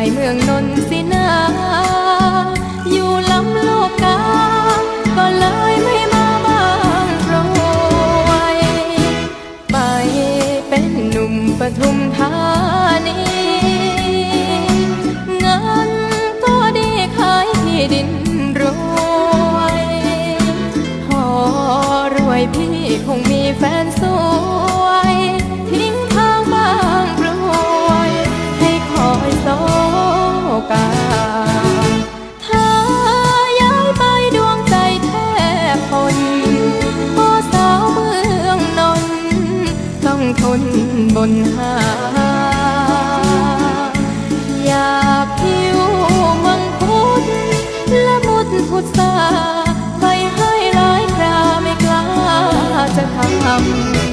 ายเมืองนนสินาอยู่ลำโลกกาก็เลยไม่มาบ้างรยไปเป็นหนุ่มปทุมธานีเงินตัวดีขายที่ดินรวยพอรวยพี่คงมีแฟนสู้ นบนหา อยากผิวมังคุดละมุดพุทธาไปให้หลายคราไม่กล้าจะทำ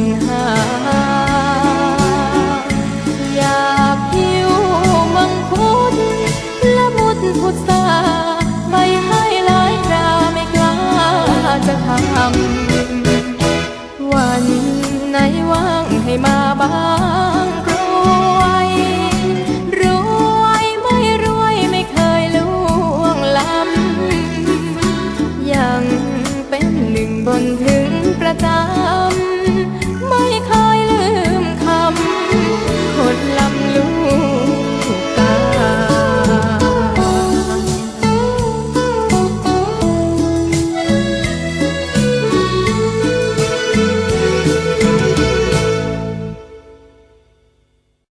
นหา อยากหิวมังคุดและมุดพุทธาไม่ให้หลายคราไม่กล้าจะทำวันไหนว่างให้มาบ้าง